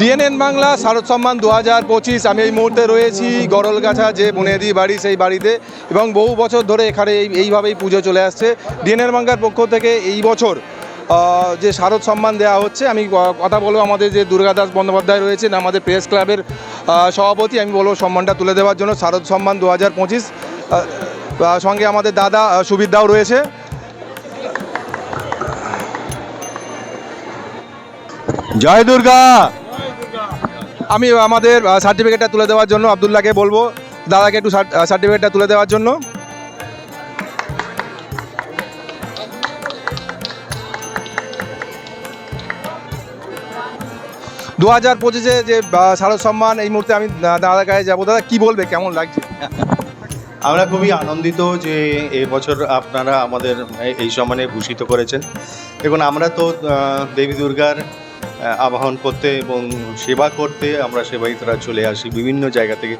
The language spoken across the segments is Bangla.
ডিএনএন বাংলা, শারদ সম্মান দু হাজার পঁচিশ। আমি এই মুহূর্তে রয়েছি গরলগাছা যে বনেদি বাড়ি, সেই বাড়িতে। এবং বহু বছর ধরে এখানে এই এইভাবেই পুজো চলে আসছে। ডিএনএন বাংলার পক্ষ থেকে এই বছর যে শারদ সম্মান দেওয়া হচ্ছে, আমি কথা বলব আমাদের যে দুর্গাদাস বন্দ্যোপাধ্যায় রয়েছেন, আমাদের প্রেস ক্লাবের সভাপতি। আমি বলব সম্মানটা তুলে দেওয়ার জন্য। শারদ সম্মান দু হাজার পঁচিশ সঙ্গে আমাদের দাদা সুবিধাও রয়েছে। জয় দুর্গা। আমি আমাদের সার্টিফিকেটটা তুলে দেওয়ার জন্য আবদুল্লাহকে বলব। দাদাকে একটু সার্টিফিকেটটা তুলে দেওয়ার জন্য। দু হাজার পঁচিশে যে শারদ সম্মান, এই মুহূর্তে আমি দাদার কাছে যাব। দাদা, কি বলবে? কেমন লাগছে? আমরা খুবই আনন্দিত যে এবছর আপনারা আমাদের, এই- সম্মানে ভূষিত করেছেন। দেখুন, আমরা তো দেবী দুর্গার আবাহন করতে এবং সেবা করতে আমরা সেবায়িতরা চলে আসি। বিভিন্ন জায়গা থেকে,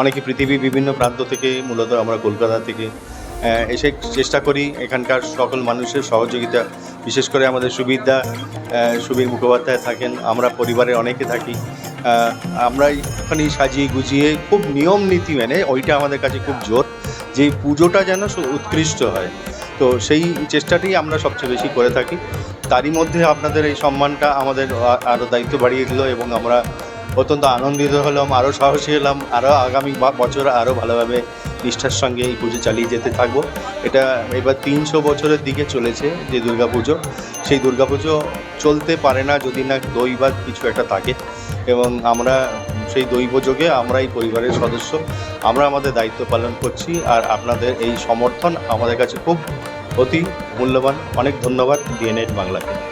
অনেকে পৃথিবীর বিভিন্ন প্রান্ত থেকে, মূলত আমরা কলকাতা থেকে এসে চেষ্টা করি এখানকার সকল মানুষের সহযোগিতা। বিশেষ করে আমাদের সুবিধা সুবীর মুখোপাধ্যায় থাকেন, আমরা পরিবারের অনেকে থাকি। আমরা একটুখানি সাজিয়ে গুজিয়ে খুব নিয়ম নীতি মেনে, ওইটা আমাদের কাছে খুব জোর, যে পুজোটা যেন উৎকৃষ্ট হয়। তো সেই চেষ্টাটি আমরা সবচেয়ে বেশি করে থাকি। তারই মধ্যে আপনাদের এই সম্মানটা আমাদের আরও দায়িত্ব বাড়িয়ে দিল এবং আমরা অত্যন্ত আনন্দিত হলাম আরও সাহসী হলাম আরও আগামী বছর আরও ভালোভাবে নিষ্ঠার সঙ্গে এই পুজো চালিয়ে যেতে থাকব। এটা এবার তিনশো বছরের দিকে চলেছে যে দুর্গাপুজো। সেই দুর্গাপুজো চলতে পারে না যদি না দৈবাত কিছু একটা থাকে এবং আমরা সেই দৈব যোগে আমরা এই পরিবারের সদস্য। আমরা আমাদের দায়িত্ব পালন করছি আর আপনাদের এই সমর্থন আমাদের কাছে খুব অতি মূল্যবান অনেক ধন্যবাদ ডিএনএড বাংলাকে।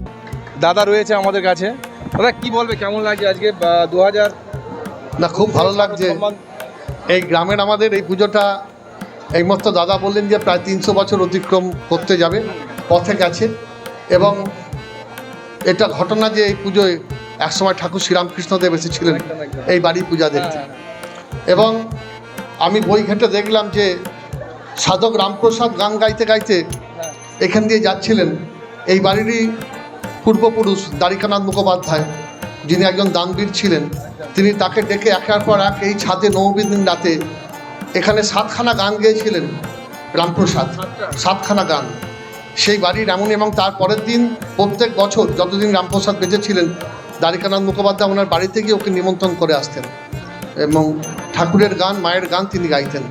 দাদা রয়েছে আমাদের কাছে। দাদা কি বলবে? কেমন লাগছে আজকে? দু হাজার না খুব ভালো লাগছে। এই গ্রামের আমাদের এই পুজোটা এইমাত্র দাদা বললেন যে প্রায় তিনশো বছর অতিক্রম করতে যাবে পথে গেছে। এবং এটা ঘটনা যে এই পুজোয় একসময় ঠাকুর শ্রীরামকৃষ্ণদেব এসেছিলেন এই বাড়ি পূজা দেখতে এবং আমি বই ঘেটে দেখলাম যে সাধক রামপ্রসাদ গান গাইতে গাইতে এখান দিয়ে যাচ্ছিলেন। এই বাড়িরই পূর্বপুরুষ দ্বারিকানাথ মুখোপাধ্যায়, যিনি একজন দানবীর ছিলেন, তিনি তাকে ডেকে একের পর এক এই ছাদে নবমীর দিন রাতে এখানে সাতখানা গান গেয়েছিলেন রামপ্রসাদ, সাতখানা গান। সেই বাড়ির এমনই এবং তার পরের দিন প্রত্যেক বছর যতদিন রামপ্রসাদ বেঁচে ছিলেন, দ্বারিকানাথ মুখোপাধ্যায় ওনার বাড়িতে গিয়ে ওকে নিমন্ত্রণ করে আসতেন এবং ঠাকুরের গান, মায়ের গান তিনি গাইতেন।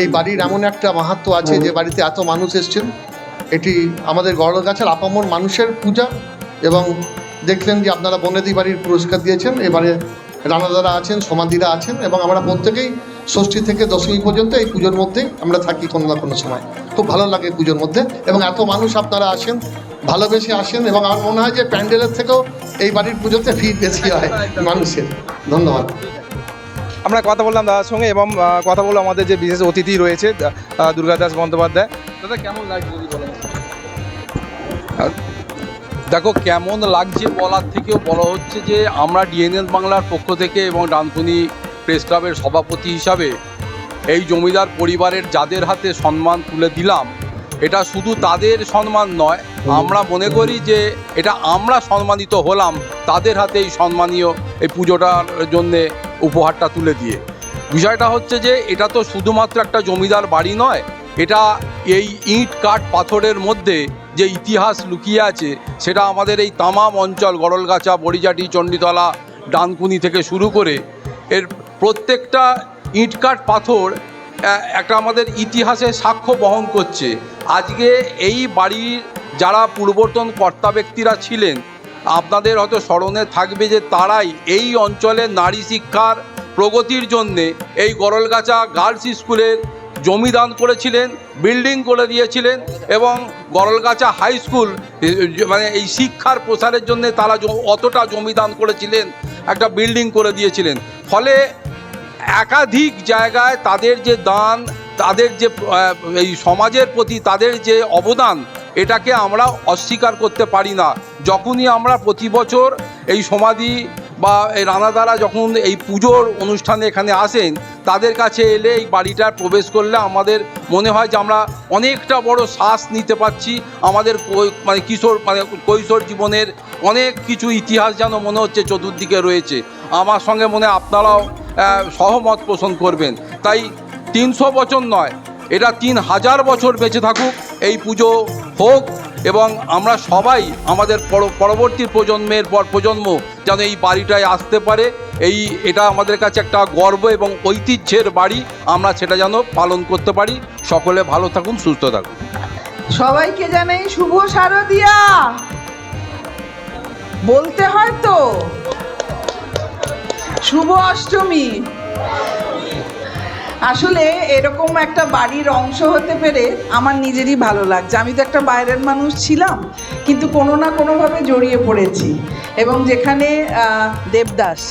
এই বাড়ির এমন একটা মাহাত্ম আছে যে বাড়িতে এত মানুষ এসছেন, এটি আমাদের গড়গাছের আপামর মানুষের পূজা এবং দেখলেন যে আপনারা বনেদি বাড়ির পুরস্কার দিয়েছেন। এবারে রানাদারা আছেন সমাধিরা আছেন এবং আমরা প্রত্যেকেই ষষ্ঠী থেকে দশমী পর্যন্ত এই পুজোর মধ্যেই আমরা থাকি কোনো না কোনো সময়। খুব ভালো লাগে পুজোর মধ্যে এবং এত মানুষ আপনারা আসেন, ভালোবেসে আসেন এবং আমার মনে হয় যে প্যান্ডেলের থেকেও এই বাড়ির পুজোতে ভিড় বেশি হয় মানুষের। ধন্যবাদ। আমরা কথা বললাম দাদার সঙ্গে এবং কথা বলব আমাদের যে বিশেষ অতিথি রয়েছে দুর্গাদাস বন্দ্যোপাধ্যায়। দাদা, কেমন বলেন? দেখো কেমন লাগছে বলার থেকেও বলা হচ্ছে যে আমরা ডিএনএল বাংলার পক্ষ থেকে এবং ডানকুনি প্রেস ক্লাবের সভাপতি হিসাবে এই জমিদার পরিবারের যাদের হাতে সম্মান তুলে দিলাম এটা শুধু তাদের সম্মান নয় আমরা মনে করি যে এটা আমরা সম্মানিত হলাম তাদের হাতে এই সম্মানীয় এই পুজোটার জন্যে উপহারটা তুলে দিয়ে। বিষয়টা হচ্ছে যে এটা তো শুধুমাত্র একটা জমিদার বাড়ি নয় এটা এই ইট কাঠ পাথরের মধ্যে যে ইতিহাস লুকিয়ে আছে, সেটা আমাদের এই তামাম অঞ্চল, গড়লগাছা বড়িজাটি চণ্ডীতলা, ডানকুনি থেকে শুরু করে এর প্রত্যেকটা ইটকাট পাথর একটা আমাদের ইতিহাসের সাক্ষ্য বহন করছে। আজকে এই বাড়ির যারা পূর্বতন কর্তা ব্যক্তিরা ছিলেন, আপনাদের হয়তো স্মরণে থাকবে যে তারাই এই অঞ্চলে নারী শিক্ষার প্রগতির জন্যে এই গরলগাছা গার্লস স্কুলের জমি দান করেছিলেন, বিল্ডিং করে দিয়েছিলেন এবং গরলগাছা হাই স্কুল মানে এই শিক্ষার প্রসারের জন্য তারা অতটা জমি দান করেছিলেন, একটা বিল্ডিং করে দিয়েছিলেন। ফলে একাধিক জায়গায় তাদের যে দান, তাদের যে এই সমাজের প্রতি তাদের যে অবদান, এটাকে আমরা অস্বীকার করতে পারি না। যখনই আমরা প্রতি বছর এই সমাধি বা এই রানাদারা যখন এই পুজোর অনুষ্ঠানে এখানে আসেন তাদের কাছে এলে এই বাড়িটার প্রবেশ করলে আমাদের মনে হয় যে আমরা অনেকটা বড় শ্বাস নিতে পারছি। আমাদের মানে কিশোর মানে কৈশোর জীবনের অনেক কিছু ইতিহাস যেন মনে হচ্ছে চতুর্দিকে রয়েছে। আমার সঙ্গে মনে আপনারাও সহমত পোষণ করবেন। তাই তিনশো বছর নয়, এটা তিন হাজার বছর বেঁচে থাকুক, এই পুজো হোক। এবং আমরা সবাই আমাদের পর- পরবর্তী প্রজন্মের পর প্রজন্ম যেন এই বাড়িটায় আসতে পারে। এই, এটা আমাদের কাছে একটা গর্ব এবং ঐতিহ্যের বাড়ি। আমরা সেটা যেন পালন করতে পারি। সকলে ভালো থাকুন, সুস্থ থাকুন। সবাইকে জানাই শুভ শারদিয়া। বলতে হয় তো, শুভ অষ্টমী। আসলে এরকম একটা বাড়ির অংশ হতে পেরে আমার নিজেরই ভালো লাগছে। আমি তো একটা বাইরের মানুষ ছিলাম, কিন্তু কোনো না কোনোভাবে জড়িয়ে পড়েছি। এবং যেখানে দেবদাস,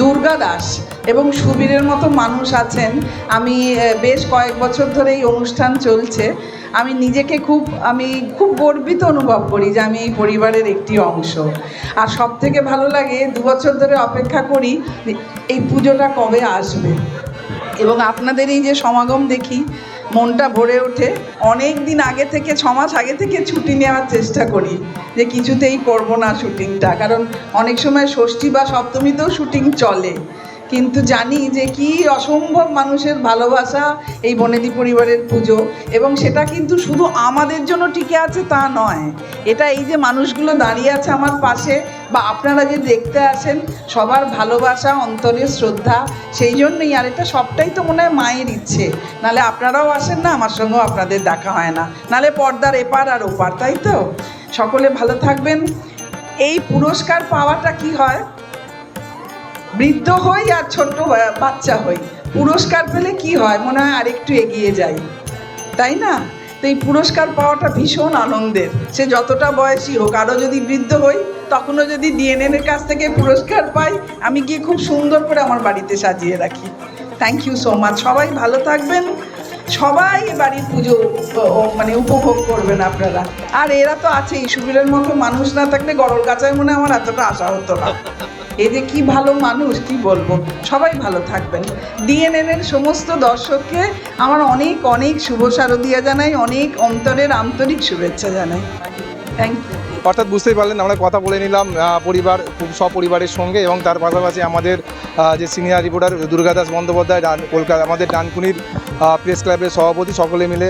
দুর্গা দাস এবং সুবীরের মতো মানুষ আছেন, আমি বেশ কয়েক বছর ধরে এই অনুষ্ঠান চলছে। আমি নিজেকে খুব, আমি খুব গর্বিত অনুভব করি যে আমি এই পরিবারের একটি অংশ। আর সব থেকে ভালো লাগে, দু বছর ধরে অপেক্ষা করি, এই পুজোটা কবে আসবে? এবং আপনাদের এই যে সমাগম দেখি, মনটা ভরে ওঠে। অনেক দিন আগে থেকে, ছ মাস আগে থেকে ছুটি নেওয়ার চেষ্টা করি যে কিছুতেই করব না শুটিংটা কারণ অনেক সময় ষষ্ঠী বা সপ্তমীতেও শুটিং চলে। কিন্তু জানি যে কি অসম্ভব মানুষের ভালোবাসা এই বনেদি পরিবারের পুজো। এবং সেটা কিন্তু শুধু আমাদের জন্য টিকে আছে তা নয়। এটা এই যে মানুষগুলো দাঁড়িয়ে আছে আমার পাশে বা আপনারা যে দেখতে আসেন, সবার ভালোবাসা অন্তরের শ্রদ্ধা, সেই জন্যই। আর এটা সবটাই তো মনে হয় মায়ের ইচ্ছে। নালে আপনারাও আসেন না, আমার সঙ্গেও আপনাদের দেখা হয় না। নালে পর্দার এপার আর ওপার, তাই তো? সকলে ভালো থাকবেন। এই পুরস্কার পাওয়াটা কি হয়? বৃদ্ধ হই আর ছোট্ট বাচ্চা হই। পুরস্কার পেলে কি হয়? মনে হয় আরেকটু এগিয়ে যাই। তাই না? তো এই পুরস্কার পাওয়াটা ভীষণ আনন্দের। সে যতটা বয়সী হোক আরও যদি বৃদ্ধ হই, তখনও যদি ডিএনএনের কাছ থেকে পুরস্কার পাই, আমি গিয়ে খুব সুন্দর করে আমার বাড়িতে সাজিয়ে রাখি। থ্যাংক ইউ সো মাচ সবাই ভালো থাকবেন। সবাই বাড়ির পুজো মানে উপভোগ করবেন আপনারা। আর এরা তো আছেই। সুবীরের মতো মানুষ না থাকলে গরল কাচায় মনে আমার এতটা আশা হতো না। এই যে কি ভালো মানুষ, কি বলব? সবাই ভালো থাকবেন। ডিএনএন এর সমস্ত দর্শককে আমার অনেক অনেক শুভ শারদিয়া জানাই, অনেক অন্তরের আন্তরিক শুভেচ্ছা জানাই। থ্যাংক ইউ অর্থাৎ বুঝতেই পারলেন, আমরা কথা বলে নিলাম পরিবার, খুব সপরিবারের সঙ্গে এবং তার পাশাপাশি আমাদের যে সিনিয়র রিপোর্টার দুর্গাদাস বন্দ্যোপাধ্যায় ডান, কলকাতা, আমাদের ডানকুনির প্রেস ক্লাবের সভাপতি, সকলে মিলে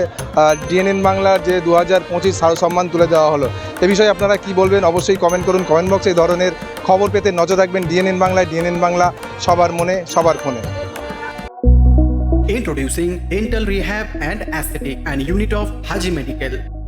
ডিএনএন বাংলার যে দু হাজার পঁচিশ সম্মান তুলে দেওয়া হলো। এ বিষয়ে আপনারা কি বলবেন? অবশ্যই কমেন্ট করুন কমেন্ট বক্সে এই ধরনের খবর পেতে নজর রাখবেন ডিএনএন বাংলায়, ডিএনএন বাংলা, সবার মনে, সবার ফোনে। Introducing Dental Rehab and Aesthetic and Unit of Haji Medical.